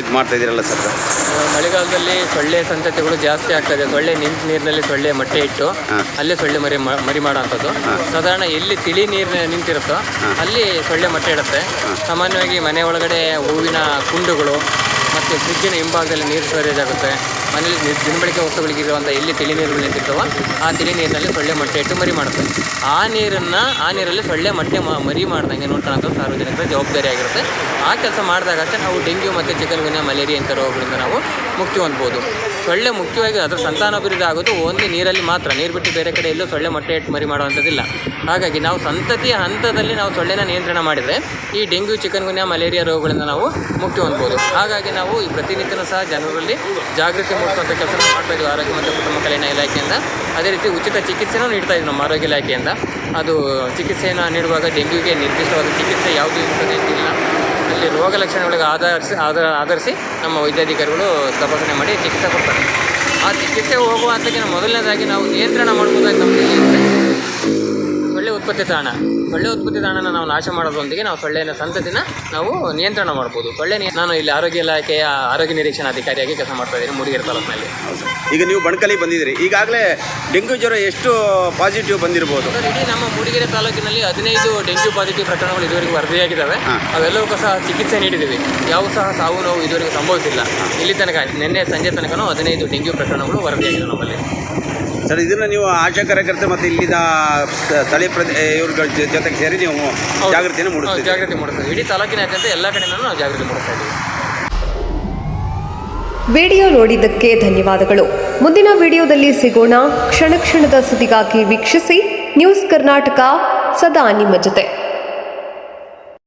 ಇದು ಮಾಡ್ತಾ ಇದ್ದೀರಲ್ಲ ಸರ್? ಮಳೆಗಾಲದಲ್ಲಿ ಸೊಳ್ಳೆ ಸಂತತಿಗಳು ಜಾಸ್ತಿ ಆಗ್ತದೆ ಸೊಳ್ಳೆ ನಿಂತ ನೀರಿನಲ್ಲಿ ಸೊಳ್ಳೆ ಮೊಟ್ಟೆ ಇಟ್ಟು. ಅಲ್ಲೇ ಸೊಳ್ಳೆ ಮರಿ ಮರಿ ಮಾಡೋಂಥದ್ದು ಸಾಧಾರಣ ಎಲ್ಲಿ ತಿಳಿ ನೀರು ನಿಂತಿರುತ್ತೋ ಅಲ್ಲಿ ಸೊಳ್ಳೆ ಮೊಟ್ಟೆ ಇಡುತ್ತೆ. ಸಾಮಾನ್ಯವಾಗಿ ಮನೆ ಒಳಗಡೆ ಹೂವಿನ ಕುಂಡುಗಳು ಮತ್ತು ಫ್ರಿಜ್ಜಿನ ಹಿಂಭಾಗದಲ್ಲಿ ನೀರು ಸ್ಟೋರೇಜ್ ಆಗುತ್ತೆ. ಮನೇಲಿ ದಿನಬಳಕೆ ವಸ್ತುಗಳಿಗೆ ವಸ್ತುಗಳಿಗಿರುವಂಥ ಎಲ್ಲಿ ತಿಳಿ ನೀರುಗಳು ನಿಂತಿರ್ತಾವ ಆ ತಿಳಿ ನೀರಿನಲ್ಲಿ ಸೊಳ್ಳೆ ಮೊಟ್ಟೆ ಇಟ್ಟು ಮರಿ ಮಾಡುತ್ತೆ. ಆ ನೀರನ್ನು ಆ ನೀರಲ್ಲಿ ಸೊಳ್ಳೆ ಮೊಟ್ಟೆ ಮರಿ ಮಾಡ್ದಂಗೆ ನೋಡ್ಕೊಳ್ಳೋಂಥ ಸಾರ್ವಜನಿಕರ ಜವಾಬ್ದಾರಿ ಆಗಿರುತ್ತೆ. ಆ ಕೆಲಸ ಮಾಡಿದಾಗ ಅಷ್ಟೇ ನಾವು ಡೆಂಗ್ಯೂ ಮತ್ತು ಚಿಕನ್ ಗುನ್ಯಾ, ಮಲೇರಿಯಾ ಇಂಥ ರೋಗಗಳಿಂದ ನಾವು ಮುಕ್ತಿ ಹೊಂದ್ಬೋದು ಸೊಳ್ಳೆ ಮುಖ್ಯವಾಗಿ ಅದರ ಸಂತಾನಾಭಿವೃದ್ಧಿ ಆಗೋದು ಓನ್ಲಿ ನೀರಲ್ಲಿ ಮಾತ್ರ. ನೀರು ಬಿಟ್ಟು ಬೇರೆ ಕಡೆ ಎಲ್ಲೂ ಸೊಳ್ಳೆ ಮೊಟ್ಟೆ ಇಟ್ಟು ಮರಿ ಮಾಡುವಂಥದ್ದಿಲ್ಲ. ಹಾಗಾಗಿ ನಾವು ಸಂತತಿಯ ಹಂತದಲ್ಲಿ ನಾವು ಸೊಳ್ಳೆನ ನಿಯಂತ್ರಣ ಮಾಡಿದರೆ ಈ ಡೆಂಗ್ಯೂ, ಚಿಕನ್ ಗುನ್ಯಾ, ಮಲೇರಿಯಾ ರೋಗಗಳಿಂದ ನಾವು ಮುಕ್ತಿ ಹೊಂದ್ಬೋದು ಹಾಗಾಗಿ ನಾವು ಈ ಪ್ರತಿನಿತ್ಯನೂ ಸಹ ಜನರಲ್ಲಿ ಜಾಗೃತಿ ಮೂಡಿಸುವಂಥ ಕೆಲಸ ಮಾಡಬೇಕು ಆರೋಗ್ಯ ಮತ್ತು ಕುಟುಂಬ ಕಲ್ಯಾಣ ಇಲಾಖೆಯಿಂದ. ಅದೇ ರೀತಿ ಉಚಿತ ಚಿಕಿತ್ಸೆನೂ ನೀಡ್ತಾ ಇದ್ದೀವಿ ನಮ್ಮ ಆರೋಗ್ಯ ಇಲಾಖೆಯಿಂದ. ಅದು ಚಿಕಿತ್ಸೆಯನ್ನು ನೀಡುವಾಗ ಡೆಂಗ್ಯೂಗೆ ನಿರ್ದಿಷ್ಟವಾದ ಚಿಕಿತ್ಸೆ ಯಾವುದೂ ಇಲ್ಲ ಅಲ್ಲಿ ರೋಗ ಲಕ್ಷಣಗಳಿಗೆ ಆಧರಿಸಿ ಆಧಾರ ಆಧರಿಸಿ ನಮ್ಮ ವೈದ್ಯಾಧಿಕಾರಿಗಳು ತಪಾಸಣೆ ಮಾಡಿ ಚಿಕಿತ್ಸೆ ಕೊಡ್ತಾರೆ. ಆ ಚಿಕಿತ್ಸೆ ಹೋಗುವ ಹಂತಕ್ಕೆ ನಾವು ಮೊದಲನೇದಾಗಿ ನಾವು ನಿಯಂತ್ರಣ ಮಾಡ್ಬೋದಾಗಿ ನಮಗೆ ಉತ್ಪತ್ತಿ ತಾಣ ಸೊಳ್ಳೆ ಉತ್ಪತ್ತಿ ತಾಣನ ನಾವು ನಾಶ ಮಾಡೋದ್ರೊಂದಿಗೆ ನಾವು ಸೊಳ್ಳೆಯ ಸಂತತಿನ ನಾವು ನಿಯಂತ್ರಣ ಮಾಡ್ಬೋದು. ಸೊಳ್ಳೆ ನಾನು ಇಲ್ಲಿ ಆರೋಗ್ಯ ಇಲಾಖೆಯ ಆರೋಗ್ಯ ನಿರೀಕ್ಷಣಾ ಅಧಿಕಾರಿಯಾಗಿ ಕೆಲಸ ಮಾಡ್ತಾ ಇದ್ದೀನಿ ಮೂಡಿಗೆರೆ ತಾಲೂಕಿನಲ್ಲಿ. ಈಗ ನೀವು ಬಣಕಲಿ ಬಂದಿದ್ದೀರಿ. ಈಗಾಗಲೇ ಡೆಂಗ್ಯೂ ಜ್ವರ ಎಷ್ಟು ಪಾಸಿಟಿವ್ ಬಂದಿರಬಹುದು ಇಡೀ ನಮ್ಮ ಮೂಡಿಗೆರೆ ತಾಲೂಕಿನಲ್ಲಿ ಹದಿನೈದು ಡೆಂಗ್ಯೂ ಪಾಸಿಟಿವ್ ಪ್ರಕರಣಗಳು ಇದುವರೆಗೂ ವರದಿಯಾಗಿದ್ದಾವೆ. ಅವೆಲ್ಲವೂ ಸಹ ಚಿಕಿತ್ಸೆ ನೀಡಿದ್ದೀವಿ. ಯಾವ ಸಹ ಸಾವು ನೋವು ಇದುವರೆಗೂ ಸಂಭವಿಸಿಲ್ಲ. ಇಲ್ಲಿ ತನಕ ನಿನ್ನೆ ಸಂಜೆ ತನಕನೂ ಹದಿನೈದು ಡೆಂಗ್ಯೂ ಪ್ರಕರಣಗಳು ವರದಿಯಾಗಿದೆ ನಮ್ಮಲ್ಲಿ. ಸರ್ ಇದನ್ನು ನೀವು ಆಶಾ ಕಾರ್ಯಕರ್ತರು ಮತ್ತು ಇಲ್ಲಿನ ಸ್ಥಳೀಯ ಪ್ರದೇ ಇವ್ರಗಳ ಜೊತೆಗೆ ಸೇರಿ ನೀವು ಜಾಗೃತಿ ಜಾಗೃತಿಯನ್ನು ಮೂಡಿಸ್ತೀವಿ ಜಾಗೃತಿ ಮೂಡಿಸ್ತೀವಿ ಇಡೀ ತಾಲೂಕಿನಾದ್ಯಂತ ಎಲ್ಲ ಕಡೆನೂ ನಾವು ಜಾಗೃತಿ ಮೂಡಿಸ್ತಾ ಇದ್ದೀವಿ. ವಿಡಿಯೋ ನೋಡಿದ್ದಕ್ಕೆ ಧನ್ಯವಾದಗಳು. ಮುಂದಿನ ವಿಡಿಯೋದಲ್ಲಿ ಸಿಗೋಣ. ಕ್ಷಣ ಕ್ಷಣದ ಸುದ್ದಿಗಾಗಿ ವೀಕ್ಷಿಸಿ. ನ್ಯೂಸ್ ಕರ್ನಾಟಕ ಸದಾ ನಿಮ್ಮ ಜೊತೆ.